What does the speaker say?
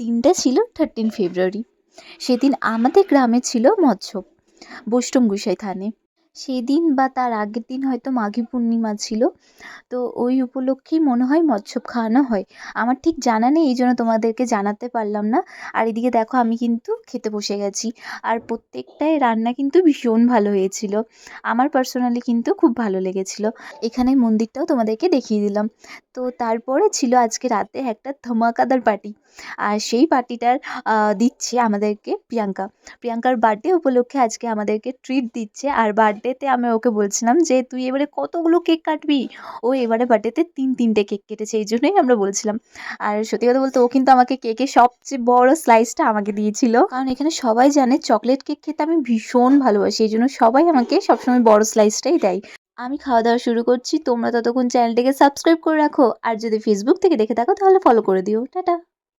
দিনটা ছিল থার্টিন ফেব্রুয়ারি সেদিন আমাদের গ্রামে ছিল মৎসব বৈষ্ণব গোসাই থানে। সেদিন বা তার আগের দিন হয়তো মাঘী পূর্ণিমা ছিল, তো ওই উপলক্ষেই মনে হয় মৎসব খাওয়ানো হয়। আমার ঠিক জানা নেই, এই জন্য তোমাদেরকে জানাতে পারলাম না। আর এদিকে দেখো, আমি কিন্তু খেতে বসে গেছি। আর প্রত্যেকটাই রান্না কিন্তু ভীষণ ভালো হয়েছিল। আমার পার্সোনালি কিন্তু খুব ভালো লেগেছিল। এখানে মন্দিরটাও তোমাদেরকে দেখিয়ে দিলাম। তো তারপরে ছিল আজকে রাতে একটা ধামাকাদার পার্টি আর সেই পার্টিটার দিচ্ছে আমাদেরকে প্রিয়াঙ্কা। প্রিয়াঙ্কার বার্থডে উপলক্ষে আজকে আমাদেরকে ট্রিট দিচ্ছে আর বার্থডেতে আমি ওকে বলছিলাম যে, তুই এবারে কতগুলো কেক কাটবি? ও এবারে বার্থডেতে তিন তিনটে কেক কেটেছে, এই জন্যই আমরা বলছিলাম। আর সত্যি কথা বলতে ও কিন্তু আমাকে কেকের সবচেয়ে বড় স্লাইসটা আমাকে দিয়েছিল। কারণ এখানে সবাই জানে চকলেট কেক খেতে আমি ভীষণ ভালোবাসি, এই জন্য সবাই আমাকে সবসময় বড় স্লাইসটাই দেয়। আমি খাওয়া দাওয়া শুরু করছি, তোমরা ততক্ষণ চ্যানেলটিকে সাবস্ক্রাইব করে রাখো, আর যদি ফেসবুক থেকে দেখে থাকো, তাহলে ফলো করে দিও। টাটা!